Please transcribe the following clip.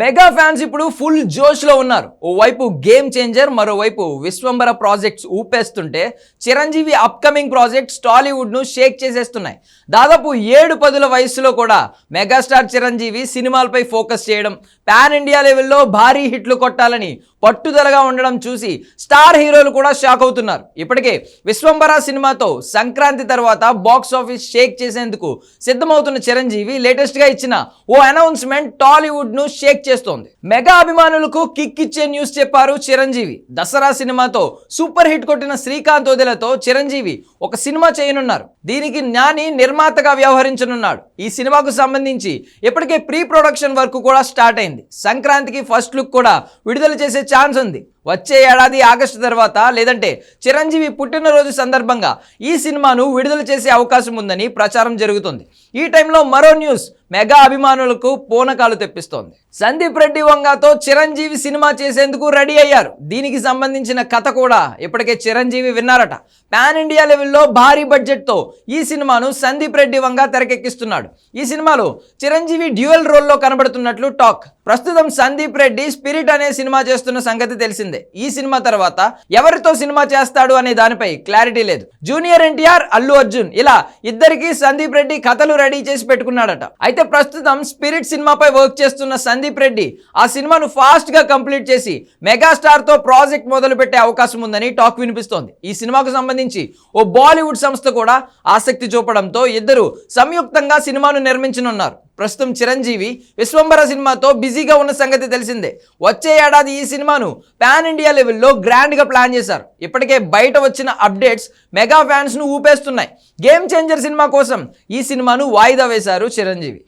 Mega fans ఇప్పుడు full జోష్లో ఉన్నారు. ఓవైపు గేమ్ చేంజర్ మరోవైపు విశ్వంబర ప్రాజెక్ట్స్ ఊపేస్తుంటే చిరంజీవి అప్కమింగ్ ప్రాజెక్ట్స్ టాలీవుడ్ను షేక్ చేసేస్తున్నాయి. దాదాపు ఏడు పదుల వయసులో కూడా మెగాస్టార్ చిరంజీవి సినిమాలపై ఫోకస్ చేయడం పాన్ ఇండియా లెవెల్లో భారీ హిట్లు కొట్టాలని పట్టుదలగా ఉండడం చూసి స్టార్ హీరోలు కూడా షాక్ అవుతున్నారు. ఇప్పటికే విశ్వంబర సినిమాతో సంక్రాంతి తర్వాత బాక్స్ ఆఫీస్ షేక్ చేసేందుకు సిద్ధమవుతున్న చిరంజీవి లేటెస్ట్గా ఇచ్చిన ఓ అనౌన్స్మెంట్ టాలీవుడ్ను షేక్ చేస్తోంది. మెగా అభిమానులకు కిక్ ఇచ్చే న్యూస్ చెప్పారు చిరంజీవి. దసరా సినిమాతో సూపర్ హిట్ కొట్టిన శ్రీకాంత్ వదిలతో చిరంజీవి ఒక సినిమా చేయనున్నారు. దీనికి జ్ఞాని నిర్మాతగా వ్యవహరించనున్నాడు. ఈ సినిమాకు సంబంధించి ఇప్పటికే ప్రీ ప్రొడక్షన్ వర్క్ కూడా స్టార్ట్ అయింది. సంక్రాంతికి ఫస్ట్ లుక్ కూడా విడుదల చేసే ఛాన్స్ ఉంది. వచ్చే ఏడాది ఆగస్టు తర్వాత లేదంటే చిరంజీవి పుట్టినరోజు సందర్భంగా ఈ సినిమాను విడుదల చేసే అవకాశం ఉందని ప్రచారం జరుగుతుంది. ఈ టైంలో మరో న్యూస్ మెగా అభిమానులకు పూనకాలు తెప్పిస్తోంది. సందీప్ రెడ్డి వంగతో చిరంజీవి సినిమా చేసేందుకు రెడీ అయ్యారు. దీనికి సంబంధించిన కథ కూడా ఇప్పటికే చిరంజీవి విన్నారట. పాన్ ఇండియా లెవెల్లో భారీ బడ్జెట్తో ఈ సినిమాను సందీప్ రెడ్డి వంగ తెరకెక్కిస్తున్నాడు. ఈ సినిమాలో చిరంజీవి డ్యూయల్ రోల్లో కనబడుతున్నట్లు టాక్. ప్రస్తుతం సందీప్ రెడ్డి స్పిరిట్ అనే సినిమా చేస్తున్న సంగతి తెలిసింది. తెలిసిందే ఈ సినిమా తర్వాత ఎవరితో సినిమా చేస్తాడు అనే దానిపై క్లారిటీ లేదు. జూనియర్ ఎన్టీఆర్ అల్లు అర్జున్ ఇలా ఇద్దరికి సందీప్ రెడ్డి కథలు రెడీ చేసి పెట్టుకున్నాడట. అయితే ప్రస్తుతం స్పిరిట్ సినిమాపై వర్క్ చేస్తున్న సందీప్ రెడ్డి ఆ సినిమాను ఫాస్ట్గా కంప్లీట్ చేసి మెగాస్టార్తో ప్రాజెక్ట్ మొదలు పెట్టే అవకాశం ఉందని టాక్ వినిపిస్తోంది. ఈ సినిమాకు సంబంధించి ఓ బాలీవుడ్ సంస్థ కూడా ఆసక్తి చూపడంతో ఇద్దరు సంయుక్తంగా సినిమాను నిర్మించనున్నారు. ప్రస్తుతం చిరంజీవి విశ్వంబర సినిమాతో బిజీగా ఉన్న సంగతి తెలిసిందే. వచ్చే ఏడాది ఈ సినిమాను పాన్ ఇండియా లెవెల్లో గ్రాండ్గా ప్లాన్ చేశారు. ఇప్పటికే బయట వచ్చిన అప్డేట్స్ మెగా ఫ్యాన్స్ను ఊపేస్తున్నాయి. గేమ్ చేంజర్ సినిమా కోసం ఈ సినిమాను వాయిదా వేశారు చిరంజీవి.